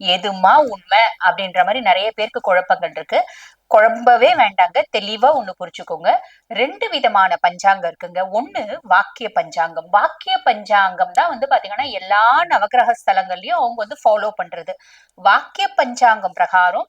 எதுமா உண்மை அப்படின்ற மாதிரி நிறைய பேருக்கு குழப்பங்கள் இருக்கு. குழம்பவே வேண்டாங்க. தெளிவா ஒண்ணு புரிச்சுக்கோங்க ரெண்டு விதமான பஞ்சாங்கம் இருக்குங்க. ஒண்ணு வாக்கிய பஞ்சாங்கம். வாக்கிய பஞ்சாங்கம் தான் வந்து பாத்தீங்கன்னா எல்லா நவகிரக ஸ்தலங்கள்லயும் அவங்க வந்து ஃபாலோ பண்றது. வாக்கிய பஞ்சாங்கம் பிரகாரம்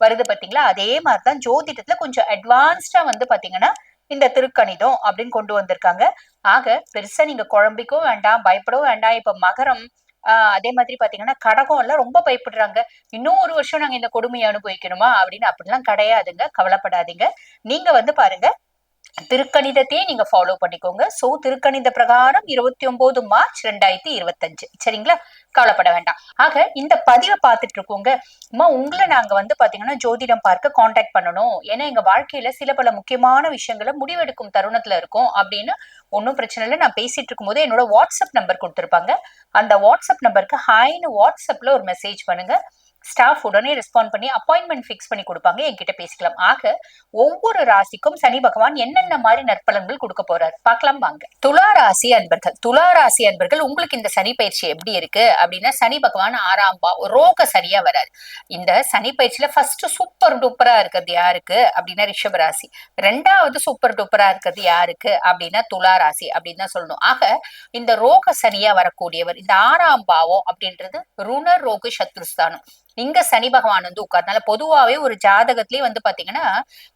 வருது பாத்தீங்களா? அதே மாதிரிதான் ஜோதிடத்துல கொஞ்சம் அட்வான்ஸ்டா வந்து பாத்தீங்கன்னா இந்த திருக்கணிதம் அப்படின்னு கொண்டு வந்திருக்காங்க. ஆக பெருசா நீங்க குழம்பிக்கவும் வேண்டாம் பயப்படவும் வேண்டாம். இப்ப மகரம் ஆஹ் அதே மாதிரி பாத்தீங்கன்னா கடகம் எல்லாம் ரொம்ப பயப்படுறாங்க. இன்னும் ஒரு வருஷம் நாங்க இந்த கொடுமையை அனுபவிக்கணுமா அப்படின்னு அப்படிலாம் கிடையாதுங்க. கவலைப்படாதீங்க. நீங்க வந்து பாருங்க திருக்கணிதத்தையே நீங்க ஃபாலோ பண்ணிக்கோங்க. சோ திருக்கணித பிரகாரம் இருபத்தி ஒன்பது மார்ச் ரெண்டாயிரத்தி இருபத்தஞ்சு. சரிங்களா? கவலைப்பட வேண்டாம். ஆக இந்த பதிவை பார்த்துட்டு இருக்கோங்க. அம்மா உங்களை நாங்க வந்து பாத்தீங்கன்னா ஜோதிடம் பார்க்க காண்டாக்ட் பண்ணணும். ஏன்னா எங்க வாழ்க்கையில சில பல முக்கியமான விஷயங்களை முடிவெடுக்கும் தருணத்துல இருக்கும் அப்படின்னு ஒன்றும் பிரச்சனை இல்லை. நான் பேசிட்டு இருக்கும்போது என்னோட வாட்ஸ்அப் நம்பர் கொடுத்துருப்பாங்க. அந்த வாட்ஸ்அப் நம்பருக்கு ஹாய்னு வாட்ஸ்அப்ல ஒரு மெசேஜ் பண்ணுங்க. ஸ்டாஃப் உடனே ரெஸ்பாண்ட் பண்ணி அப்பாயின்மெண்ட் ஃபிக்ஸ் பண்ணி கொடுப்பாங்க. என்கிட்ட பேசிக்கலாம். ஆக ஒவ்வொரு ராசிக்கும் சனி பகவான் என்னென்ன மாதிரி நற்பலன்கள் கொடுக்க போறாரு? பார்க்கலாம் வாங்க. துலா ராசி அன்பர்கள். துலா ராசி அன்பர்கள் உங்களுக்கு இந்த சனி பயிற்சி எப்படி இருக்கு? அப்படின்னா சனி பகவான் ஆறாம் பா ரோக சரியா வராது இந்த சனி பயிற்சியில ஃபர்ஸ்ட் சூப்பர் டூப்பரா இருக்கிறது யாருக்கு? அப்படின்னா ரிஷப ராசி. ரெண்டாவது சூப்பர் டூப்பரா இருக்கிறது யாருக்கு? அப்படின்னா துலா ராசி அப்படின்னு தான் சொல்லணும். ஆக இந்த ரோக சனியா வரக்கூடியவர் இந்த ஆறாம் பாவம் அப்படின்றது ருண ரோக சத்ருஸ்தானம். இங்க சனி பகவான் வந்து உட்கார்னால பொதுவாவே ஒரு ஜாதகத்திலேயே வந்து பாத்தீங்கன்னா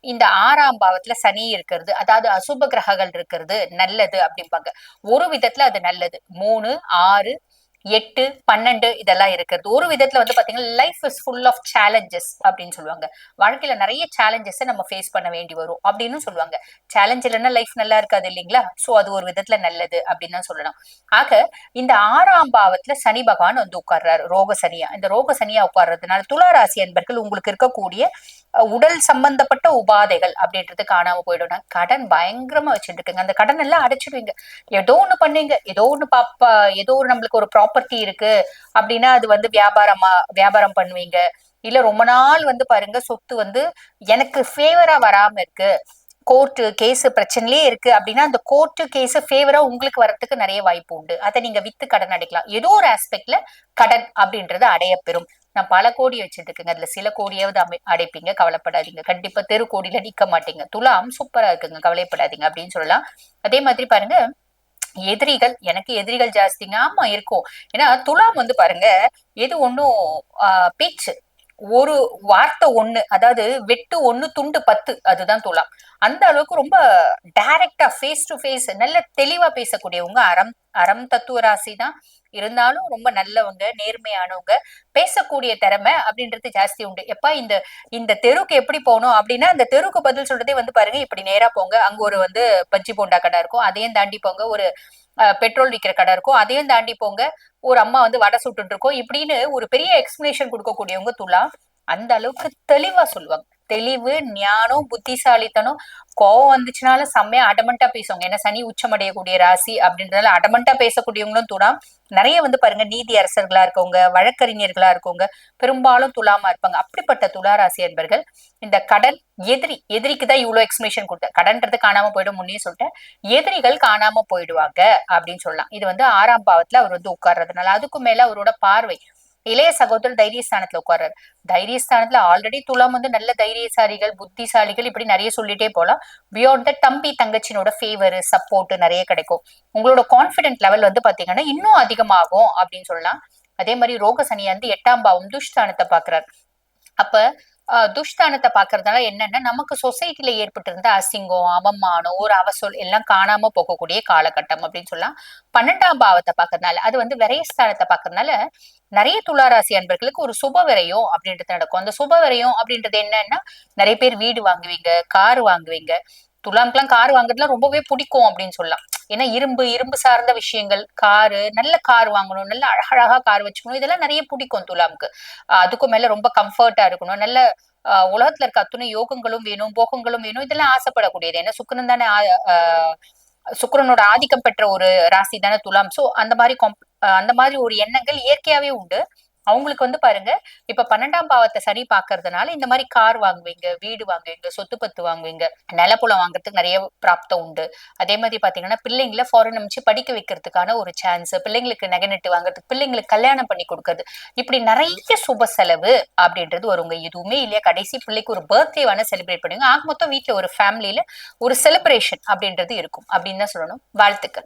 இந்த ஆறாம் பாவத்துல சனி இருக்கிறது அதாவது அசுப கிரகங்கள் இருக்கிறது நல்லது அப்படிம்பாங்க. ஒரு விதத்துல அது நல்லது. மூணு ஆறு எட்டு பன்னெண்டு இதெல்லாம் இருக்கிறது. ஒரு விதத்துல வந்து பாத்தீங்கன்னா life is full of challenges அப்படின்னு சொல்லுவாங்க. வாழ்க்கையில நிறைய சேலஞ்சஸ் நம்ம ஃபேஸ் பண்ண வேண்டி வரும் அப்படின்னு சொல்லுவாங்க. சேலஞ்ச் இல்லைன்னா லைஃப் நல்லா இருக்காது இல்லைங்களா? சோ அது ஒரு விதத்துல நல்லது அப்படின்னு தான் சொல்லலாம் ஆக இந்த ஆறாம் பாவத்துல சனி பகவான் வந்து உட்கார்றாரு. ரோக சனியா. இந்த ரோக சனியா உட்கார்றதுனால துளாராசி அன்பர்கள் உங்களுக்கு இருக்கக்கூடிய உடல் சம்பந்தப்பட்ட உபாதைகள் அப்படின்றது காணாம போயிடும். கடன் பயங்கரமா வச்சுட்டு இருக்குங்க. அந்த கடன் எல்லாம் அடைச்சிடுவீங்க. ஏதோ ஒண்ணு பண்ணீங்க ஏதோ ஒண்ணு பாப்பா ஏதோ ஒரு நம்மளுக்கு ஒரு ப்ராப்பர்ட்டி இருக்கு அப்படின்னா அது வந்து வியாபாரமா வியாபாரம் பண்ணுவீங்க. இல்ல ரொம்ப நாள் வந்து பாருங்க சொத்து வந்து எனக்கு ஃபேவரா வராம இருக்கு. கோர்ட்டு கேஸ் பிரச்சனையே இருக்கு அப்படின்னா அந்த கோர்ட்டு கேஸ் ஃபேவரா உங்களுக்கு வரதுக்கு நிறைய வாய்ப்பு உண்டு. அதை நீங்க வித்து கடன் அடைக்கலாம். ஏதோ ஒரு ஆஸ்பெக்ட்ல கடன் அப்படின்றது அடைய பெறும். நான் பல கோடி வச்சிருக்கேங்க. அதுல சில கோடியாவது அமை அடைப்பீங்க. கவலைப்படாதீங்க. கண்டிப்பா தெரு கோடியில நிக்க மாட்டீங்க. துலாம் சூப்பரா இருக்குங்க. கவலைப்படாதீங்க அப்படின்னு சொல்லலாம். அதே மாதிரி பாருங்க எதிரிகள் எனக்கு எதிரிகள் ஜாஸ்திங்க ஆமா இருக்கும். ஏன்னா துலாம் வந்து பாருங்க எது ஒன்னும் ஆஹ் பேச்சு. ஒரு வார்த்தை ஒண்ணு அதாவது வெட்டு ஒண்ணு துண்டு பத்து அதுதான் துலாம். அந்த அளவுக்கு ரொம்ப டைரக்டா ஃபேஸ் டு ஃபேஸ் நல்ல தெளிவா பேசக்கூடியவங்க அறம் அறம் தத்துவ ராசி தான் இருந்தாலும் ரொம்ப நல்லவங்க நேர்மையானவங்க பேசக்கூடிய திறமை அப்படின்றது ஜாஸ்தி உண்டு. எப்பா இந்த இந்த தெருவுக்கு எப்படி போகணும் அப்படின்னா அந்த தெருவுக்கு பதில் சொல்றதே வந்து பாருங்க இப்படி நேரா போங்க. அங்க ஒரு வந்து பஜ்ஜி போண்டா கடை இருக்கும். அதையும் தாண்டி போங்க. ஒரு பெட்ரோல் விற்கிற கடை இருக்கும். அதையும் தாண்டி போங்க. ஒரு அம்மா வந்து வடை சுட்டு இருக்கோம். இப்படின்னு ஒரு பெரிய எக்ஸ்பிளேஷன் கொடுக்கக்கூடியவங்க துலாம். அந்த அளவுக்கு தெளிவா சொல்லுவாங்க. தெளிவு ஞானம் புத்திசாலித்தனம். கோவம் வந்துச்சுனால செம்மையா அடமெண்டா பேசுவாங்க. ஏன்னா சனி உச்சமடையக்கூடிய ராசி அப்படின்றதால அடமெண்டா பேசக்கூடியவங்களும் துலாம். நிறைய வந்து பாருங்க நீதி அரசர்களா இருக்கவங்க வழக்கறிஞர்களா இருக்கவங்க பெரும்பாலும் துலாமா இருப்பாங்க. அப்படிப்பட்ட துலா ராசி என்பர்கள் இந்த கடன் எதிரி எதிரிக்கு தான் இவ்வளவு எக்ஸ்பிளேஷன் கொடுத்தேன். கடன்றது காணாம போயிடும் முன்னே சொல்லிட்டேன். எதிரிகள் காணாம போயிடுவாங்க அப்படின்னு சொல்லலாம். இது வந்து ஆறாம் பாவத்துல அவர் வந்து உட்கார்றதுனால அதுக்கும் மேல அவரோட பார்வை இளைய சகோதரர் தைரியஸ்தானத்துல உட்கார்றாரு. தைரியஸ்தானத்துல ஆல்ரெடி துலாம் வந்து நல்ல தைரியசாலிகள் புத்திசாலிகள் இப்படி நிறைய சொல்லிட்டே போலாம். பியாண்ட் த தம்பி தங்கச்சினோட ஃபேவர் சப்போர்ட் நிறைய கிடைக்கும். உங்களோட கான்பிடென்ட் லெவல் வந்து பாத்தீங்கன்னா இன்னும் அதிகமாகும் அப்படின்னு சொல்லலாம். அதே மாதிரி ரோக வந்து எட்டாம் பாவம் துஷ்தானத்தை பாக்குறாரு அப்ப துஷ்தானத்தை பாக்குறதுனால என்னன்னா நமக்கு சொசைட்டில ஏற்பட்டிருந்த அசிங்கம் அவமானம் ஒரு அவசொல் எல்லாம் காணாம போகக்கூடிய காலகட்டம் அப்படின்னு சொல்லலாம். பன்னெண்டாம் பாவத்தை பாக்குறதுனால அது வந்து விரயஸ்தானத்தை பாக்குறதுனால நிறைய துளாராசி அன்பர்களுக்கு ஒரு சுப விரயம் அப்படின்றது நடக்கும். அந்த சுப விரயம் அப்படின்றது என்னன்னா நிறைய பேர் வீடு வாங்குவீங்க கார் வாங்குவீங்க. துலாம்க்கெல்லாம் கார் வாங்குறதுலாம் ரொம்பவே பிடிக்கும் அப்படின்னு சொல்லலாம். ஏன்னா இரும்பு இரும்பு சார்ந்த விஷயங்கள் காரு நல்ல கார் வாங்கணும் நல்ல அழகழகா கார் வச்சுக்கணும். இதெல்லாம் நிறைய பிடிக்கும் துலாமுக்கு. ஆஹ் அதுக்கும் மேல ரொம்ப கம்ஃபர்ட்டா இருக்கணும். நல்ல ஆஹ் உலகத்துல இருக்க அத்துணை யோகங்களும் வேணும் போகங்களும் வேணும். இதெல்லாம் ஆசைப்படக்கூடியது. ஏன்னா சுக்கரன் தானே ஆ- ஆதிக்கம் பெற்ற ஒரு ராசி தானே துலாம். சோ அந்த மாதிரி அந்த மாதிரி ஒரு எண்ணங்கள் இயற்கையாவே உண்டு. அவங்களுக்கு வந்து பாருங்க இப்ப பன்னெண்டாம் பாவத்தை சனி பாக்குறதுனால இந்த மாதிரி கார் வாங்குவீங்க வீடு வாங்குவீங்க சொத்து பத்து வாங்குவீங்க நிலப்புலம் வாங்குறதுக்கு நிறைய பிராப்தம் உண்டு. அதே மாதிரி பாத்தீங்கன்னா பிள்ளைங்களை ஃபாரின் அமைச்சு படிக்க வைக்கிறதுக்கான ஒரு சான்ஸ் பிள்ளைங்களுக்கு நகை நட்டு வாங்குறதுக்கு பிள்ளைங்களுக்கு கல்யாணம் பண்ணி கொடுக்கறது இப்படி நிறைய சுப செலவு அப்படின்றது வருங்க. எதுவுமே இல்லையா? கடைசி பிள்ளைக்கு ஒரு பர்த்டே வேணா செலிப்ரேட் பண்ணுங்க. ஆக மொத்தம் வீட்டுல ஒரு ஃபேமிலியில ஒரு செலிப்ரேஷன் அப்படின்றது இருக்கும். அப்படின்னு தான் சொல்லணும். வாழ்த்துக்கள்.